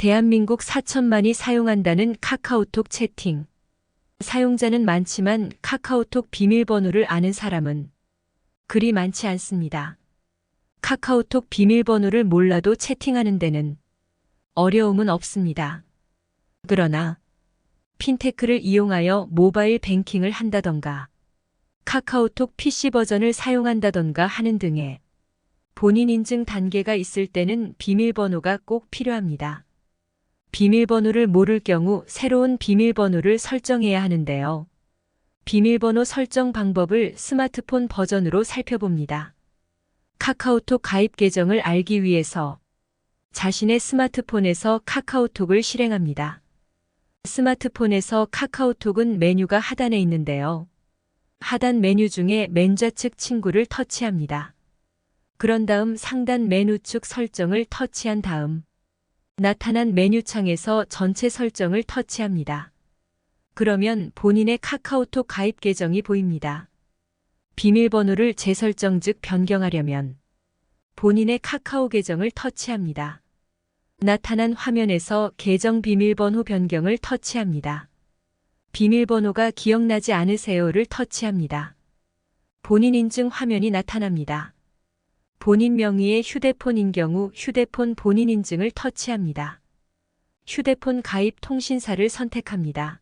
대한민국 4천만이 사용한다는 카카오톡 채팅. 사용자는 많지만 카카오톡 비밀번호를 아는 사람은 그리 많지 않습니다. 카카오톡 비밀번호를 몰라도 채팅하는 데는 어려움은 없습니다. 그러나 핀테크를 이용하여 모바일 뱅킹을 한다던가 카카오톡 PC 버전을 사용한다던가 하는 등의 본인 인증 단계가 있을 때는 비밀번호가 꼭 필요합니다. 비밀번호를 모를 경우 새로운 비밀번호를 설정해야 하는데요. 비밀번호 설정 방법을 스마트폰 버전으로 살펴봅니다. 카카오톡 가입 계정을 알기 위해서 자신의 스마트폰에서 카카오톡을 실행합니다. 스마트폰에서 카카오톡은 메뉴가 하단에 있는데요. 하단 메뉴 중에 맨 좌측 친구를 터치합니다. 그런 다음 상단 메뉴 측 설정을 터치한 다음 나타난 메뉴창에서 전체 설정을 터치합니다. 그러면 본인의 카카오톡 가입 계정이 보입니다. 비밀번호를 재설정 즉 변경하려면 본인의 카카오 계정을 터치합니다. 나타난 화면에서 계정 비밀번호 변경을 터치합니다. 비밀번호가 기억나지 않으세요를 터치합니다. 본인 인증 화면이 나타납니다. 본인 명의의 휴대폰인 경우 휴대폰 본인 인증을 터치합니다. 휴대폰 가입 통신사를 선택합니다.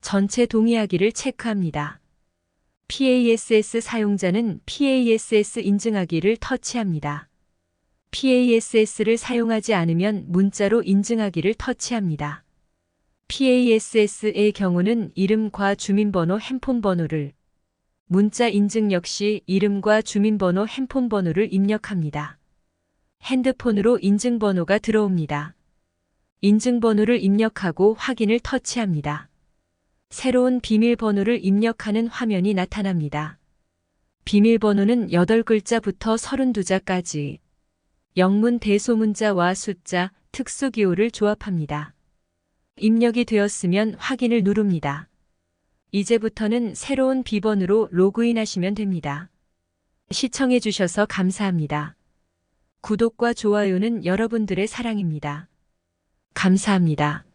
전체 동의하기를 체크합니다. PASS 사용자는 PASS 인증하기를 터치합니다. PASS를 사용하지 않으면 문자로 인증하기를 터치합니다. PASS의 경우는 이름과 주민번호 핸폰 번호를 문자 인증 역시 이름과 주민번호 핸폰 번호를 입력합니다. 핸드폰으로 인증번호가 들어옵니다. 인증번호를 입력하고 확인을 터치합니다. 새로운 비밀번호를 입력하는 화면이 나타납니다. 비밀번호는 8글자부터 32자까지 영문 대소문자와 숫자, 특수기호를 조합합니다. 입력이 되었으면 확인을 누릅니다. 이제부터는 새로운 비번으로 로그인하시면 됩니다. 시청해주셔서 감사합니다. 구독과 좋아요는 여러분들의 사랑입니다. 감사합니다.